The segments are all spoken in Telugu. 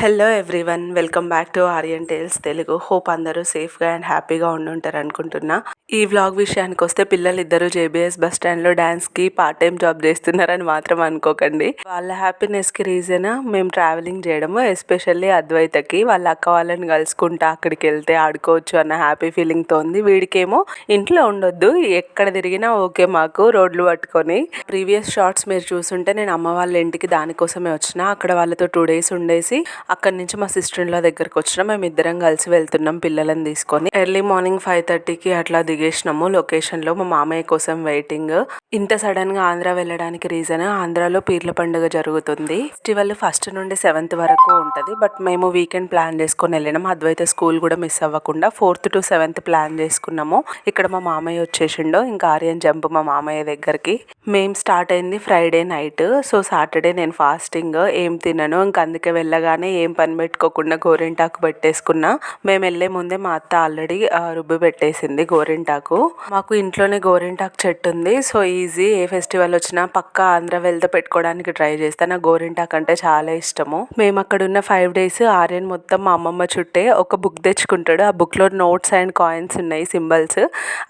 Hello everyone welcome back to Aryan Tales Telugu hope అందరూ సేఫ్గా అండ్ హ్యాపీగా ఉండుంటారు అనుకుంటున్నా. ఈ వ్లాగ్ విషయానికి వస్తే పిల్లలు ఇద్దరు జేబీఎస్ బస్ స్టాండ్లో డ్యాన్స్కి పార్ట్ టైం జాబ్ చేస్తున్నారని మాత్రం అనుకోకండి. వాళ్ళ హ్యాపీనెస్కి రీజన్ మేము ట్రావెలింగ్ చేయడము ఎస్పెషల్లీ అద్వైతకి. వాళ్ళ అక్క వాళ్ళని కలుసుకుంటా అక్కడికి వెళ్తే ఆడుకోవచ్చు అన్న హ్యాపీ ఫీలింగ్తో ఉంది వీడికేమో ఇంట్లో ఉండొద్దు ఎక్కడ తిరిగినా ఓకే మాకు రోడ్లు పట్టుకొని. ప్రీవియస్ షార్ట్స్ మీరు చూసుంటే నేను అమ్మ వాళ్ళ ఇంటికి దానికోసమే వచ్చిన అక్కడ వాళ్ళతో టూ డేస్ ఉండేసి అక్కడి నుంచి మా సిస్టర్ ఇన్లా దగ్గరకు వచ్చిన మేము ఇద్దరం కలిసి వెళ్తున్నాం పిల్లలను తీసుకొని. ఎర్లీ మార్నింగ్ ఫైవ్ థర్టీకి అట్లా దిగేసినాము లొకేషన్లో మా మామయ్య కోసం వెయిటింగ్. ఇంత సడన్గా ఆంధ్ర వెళ్ళడానికి రీజన్ ఆంధ్రాలో పీర్ల పండుగ జరుగుతుంది. ఫెస్టివల్ ఫస్ట్ నుండి సెవెంత్ వరకు ఉంటుంది. బట్ మేము వీకెండ్ ప్లాన్ చేసుకొని వెళ్ళినాం. అద్వైత స్కూల్ కూడా మిస్ అవ్వకుండా ఫోర్త్ టు సెవెంత్ ప్లాన్ చేసుకున్నాము. ఇక్కడ మా మామయ్య వచ్చేసిండో. ఇంకా ఆర్యన్ జంప్ మా మామయ్య దగ్గరికి. మేము స్టార్ట్ అయింది ఫ్రైడే నైట్. సో సాటర్డే నేను ఫాస్టింగ్ ఏం తినను ఇంకా అందుకే వెళ్ళగానే ఏం పని పెట్టుకోకుండా గోరింటాకు పెట్టేసుకున్నా. మేము వెళ్ళే ముందే మా అత్త ఆల్రెడీ రుబ్బి పెట్టేసింది గోరింటాకు. మాకు ఇంట్లోనే గోరింటాకు చెట్టు ఉంది. సో ఈజీ ఏ ఫెస్టివల్ వచ్చినా పక్కా ఆంధ్ర వెళ్తే పెట్టుకోవడానికి ట్రై చేస్తాను నాకు గోరింటాకు అంటే చాలా ఇష్టము. మేము అక్కడ ఉన్న ఫైవ్ డేస్ ఆర్యన్ మొత్తం మా అమ్మమ్మ చుట్టే ఒక బుక్ తెచ్చుకుంటాడు. ఆ బుక్లో నోట్స్ అండ్ కాయిన్స్ ఉన్నాయి సింబల్స్.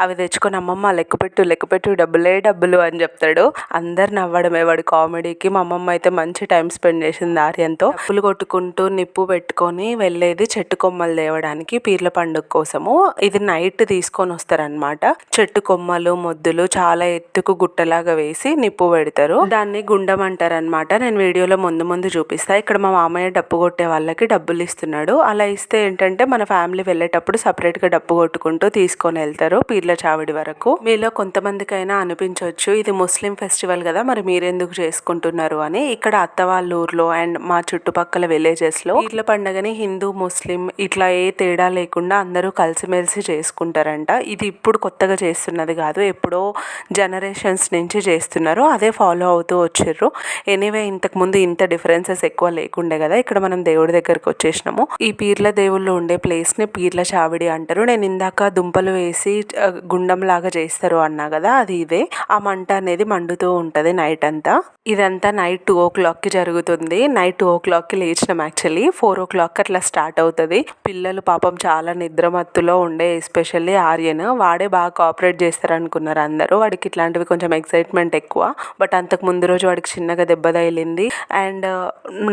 అవి తెచ్చుకొని అమ్మమ్మ లెక్కపెట్టు లెక్కపెట్టు డబ్బులే డబ్బులు అని చెప్తాడు. అందరు నవ్వడమే. వాడి కామెడీకి మా అమ్మమ్మ అయితే మంచి టైం స్పెండ్ చేసింది ఆర్యంతో డబ్బులు కొట్టుకుంటూ నిప్పు పెట్టుకొని వెళ్ళేది చెట్టు కొమ్మలు తేవడానికి పీర్ల పండుగ కోసము. ఇది నైట్ తీసుకొని వస్తారనమాట చెట్టు కొమ్మలు మొద్దులు చాలా ఎత్తుకు గుట్టలాగా వేసి నిప్పు పెడతారు. దాన్ని గుండం అంటారనమాట నేను వీడియోలో ముందు ముందు చూపిస్తా. ఇక్కడ మా మామయ్య డప్పు కొట్టే వాళ్ళకి డబ్బులు ఇస్తున్నాడు. అలా ఇస్తే ఏంటంటే మన ఫ్యామిలీ వెళ్ళేటప్పుడు సపరేట్గా డప్పు కొట్టుకుంటూ తీసుకొని వెళ్తారు పీర్ల చావిడి వరకు. మీలో కొంతమందికైనా అనిపించవచ్చు ఇది ముస్లిం ఫెస్టివల్ కదా మరి మీరెందుకు చేసుకుంటున్నారు అని ఇక్కడ అత్త వాళ్ళ ఊర్లో అండ్ మా చుట్టుపక్కల విలేజెస్లో ఇట్ల పండగని హిందూ ముస్లిం ఇట్లా ఏ తేడా లేకుండా అందరూ కలిసిమెలిసి చేసుకుంటారంట. ఇది ఇప్పుడు కొత్తగా చేస్తున్నది కాదు ఎప్పుడో జనరేషన్స్ నుంచి చేస్తున్నారు. అదే ఫాలో అవుతూ వచ్చారు. ఎనీవే ఇంతకు ముందు ఇంత డిఫరెన్సెస్ ఎక్కువ లేకుండే కదా ఇక్కడ మనం దేవుడి దగ్గరకు వచ్చేసినాము. ఈ పీర్ల దేవుళ్ళు ఉండే ప్లేస్ని పీర్ల చావిడి అంటారు. నేను ఇందాక దుంపలు వేసి గుండం లాగా చేస్తారు అన్నా కదా అది ఇదే. ఆ మంట అనేది మండుతూ ఉంటది నైట్ అంతా. ఇదంతా నైట్ టూ ఓ క్లాక్కి జరుగుతుంది. నైట్ టూ ఓ క్లాక్కి యాక్చువల్లీ ఫోర్ ఓ క్లాక్ అట్లా స్టార్ట్ అవుతుంది. పిల్లలు పాపం చాలా నిద్రమత్తులో ఉండే ఎస్పెషల్లీ ఆర్యన్. వాడే బాగా కోఆపరేట్ చేస్తారు అనుకున్నారు అందరూ. వాడికి ఇట్లాంటివి కొంచెం ఎక్సైట్మెంట్ ఎక్కువ. బట్ అంతకు ముందు రోజు వాడికి చిన్నగా దెబ్బ తగిలింది. అండ్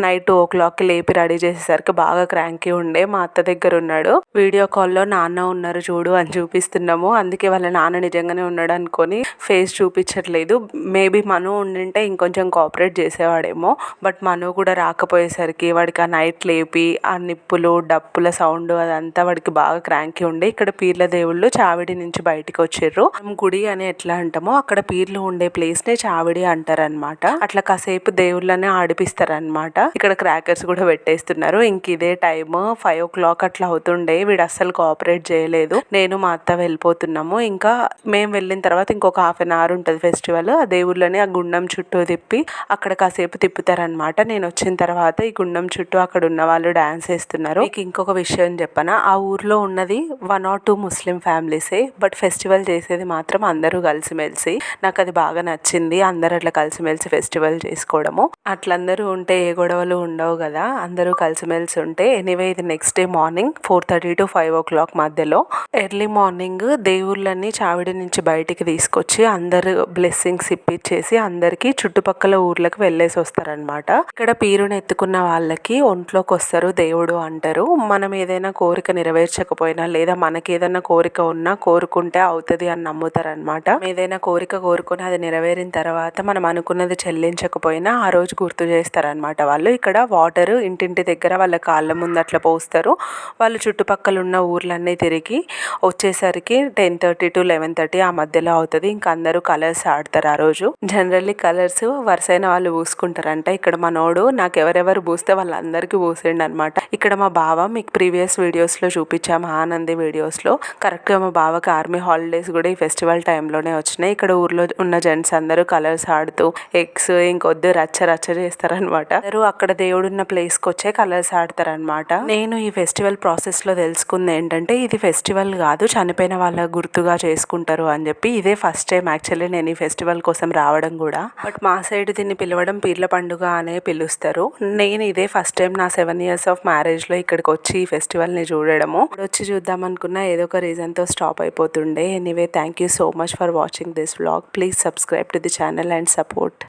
నైట్ టూ ఓ క్లాక్కి లేపి రెడీ చేసేసరికి బాగా క్రాంకీ ఉండే. మా అత్త దగ్గర ఉన్నాడు. వీడియో కాల్లో నాన్న ఉన్నారు చూడు అని చూపిస్తున్నాము. అందుకే వాళ్ళ నాన్న నిజంగానే ఉన్నాడు అనుకొని ఫేస్ చూపించట్లేదు. మేబీ మను ఉండింటే ఇంకొంచెం కోఆపరేట్ చేసేవాడేమో బట్ మను కూడా రాకపోయేసరికి వాడికి ఆ నైట్ లేపి ఆ నిప్పులు డప్పుల సౌండ్ అదంతా వాడికి బాగా క్రాంకి ఉండే. ఇక్కడ పీర్ల దేవుళ్ళు చావిడి నుంచి బయటికి వచ్చిర్రు గుడి అని ఎట్లా అంటామో అక్కడ పీర్లు ఉండే ప్లేస్ నే చావిడి అంటారనమాట అట్లా కాసేపు దేవుళ్ళని ఆడిపిస్తారనమాట ఇక్కడ క్రాకర్స్ కూడా పెట్టేస్తున్నారు. ఇంక ఇదే టైమ్ ఫైవ్ ఓ క్లాక్ అట్లా అవుతుండే. వీడు అస్సలు కోఆపరేట్ చేయలేదు. నేను మా అత్త వెళ్ళిపోతున్నాము. ఇంకా మేము వెళ్ళిన తర్వాత ఇంకొక హాఫ్ అన్ అవర్ ఉంటుంది ఫెస్టివల్ ఆ దేవుళ్ళని ఆ గుండం చుట్టూ తిప్పి అక్కడ కాసేపు తిప్పుతారనమాట నేను వచ్చిన తర్వాత ఈ గుండం చుట్టూ అక్కడ ఉన్న వాళ్ళు డాన్స్ వేస్తున్నారు మీకు ఇంకొక విషయం చెప్పనా? ఆ ఊర్లో ఉన్నది వన్ ఆర్ టూ ముస్లిం ఫ్యామిలీసే బట్ ఫెస్టివల్ చేసేది మాత్రం అందరూ కలిసిమెలిసి నాకు అది బాగా నచ్చింది. అందరు అట్లా కలిసిమెలిసి ఫెస్టివల్ చేసుకోవడము. అట్లందరూ ఉంటే ఏ గొడవలు ఉండవు కదా. అందరూ కలిసిమెలిసి ఉంటే ఎనీవే ఇది next day morning four thirty to five o'clock మధ్యలో ఎర్లీ మార్నింగ్ దేవుళ్ళని చావిడి నుంచి బయటికి తీసుకొచ్చి అందరు బ్లెస్సింగ్స్ ఇప్పించేసి అందరికి చుట్టుపక్కల ఊర్లకు వెళ్ళేసి వస్తారనమాట ఇక్కడ పీరుని ఎత్తుకున్న వాళ్ళకి ఒంట్లోకి వస్తారు దేవుడు అంటారు. మనం ఏదైనా కోరిక నెరవేర్చకపోయినా లేదా మనకి ఏదైనా కోరిక ఉన్నా కోరుకుంటే అవుతుంది అని నమ్ముతారనమాట ఏదైనా కోరిక కోరుకుని అది నెరవేరిన తర్వాత మనం అనుకున్నది చెల్లించకపోయినా ఆ రోజు గుర్తు చేస్తారనమాట వాళ్ళు. ఇక్కడ వాటర్ ఇంటింటి దగ్గర వాళ్ళ కాళ్ళ ముందు అట్లా పోస్తారు. వాళ్ళు చుట్టుపక్కల ఉన్న ఊర్లన్నీ తిరిగి వచ్చేసరికి ten thirty to eleven thirty ఆ మధ్యలో అవుతుంది. ఇంకా అందరూ కలర్స్ ఆడతారు ఆ రోజు. జనరల్లీ కలర్స్ వరుసైన వాళ్ళు పూసుకుంటారంట. ఇక్కడ మనోడు నాకు ఎవరెవరు పూస్తే వాళ్ళందరికీ పూసిండు అనమాట ఇక్కడ మా బావ మీకు ప్రీవియస్ వీడియోస్లో చూపించాము ఆనంది వీడియోస్లో. కరెక్ట్గా మా బావకి ఆర్మీ హాలిడేస్ కూడా ఈ ఫెస్టివల్ టైంలోనే వచ్చినాయి. ఇక్కడ ఊర్లో ఉన్న జెంట్స్ అందరూ కలర్స్ ఆడుతూ ఎగ్స్ ఇంకొద్దు రచ్చ రచ్చ చేస్తారనమాట అందరూ అక్కడ దేవుడున్న ప్లేస్కి వచ్చే కలర్స్ ఆడతారనమాట నేను ఈ ఫెస్టివల్ ప్రాసెస్లో తెలుసుకుంది ఏంటంటే ఇది ఫెస్టివల్ కాదు చనిపోయిన వాళ్ళ గుర్తుగా చేసుకుంటారు అని చెప్పి ఇదే ఫస్ట్ టైం యాక్చువల్లీ నేను ఈ ఫెస్టివల్ కోసం రావడం కూడా. బట్ మా సైడ్ దీన్ని పిలవడం పీర్ల పండుగ అనే పిలుస్తారు. నేను ఇదే ఫస్ట్ టైం నా సెవెన్ ఇయర్స్ ఆఫ్ మ్యారేజ్లో ఇక్కడికి వచ్చి ఈ ఫెస్టివల్ని చూడడము. ఇప్పుడు వచ్చి చూద్దాం అనుకున్న ఏదో ఒక రీజన్తో స్టాప్ అయిపోతుండే. Anyway thank you so much for watching this vlog please subscribe to the channel and support